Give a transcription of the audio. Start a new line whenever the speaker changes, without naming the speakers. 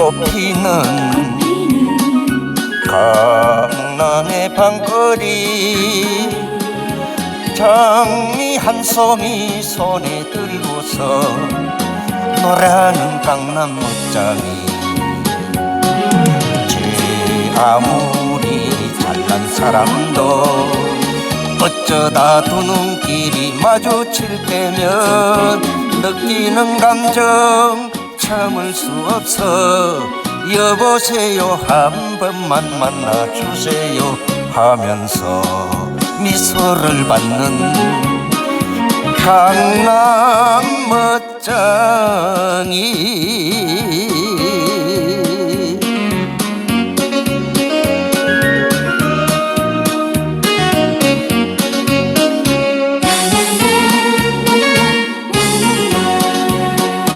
꽃피는 강남의 방거리. 장미 한 송이 손에 들고서 노래하는 강남 목장이. 제 아무리 잘난 사람도 어쩌다 두 눈길이 마주칠 때면 느끼는 감정 참을 수 없어. 여보세요 한 번만 만나주세요 하면서 미소를 받는 강남 멋쟁이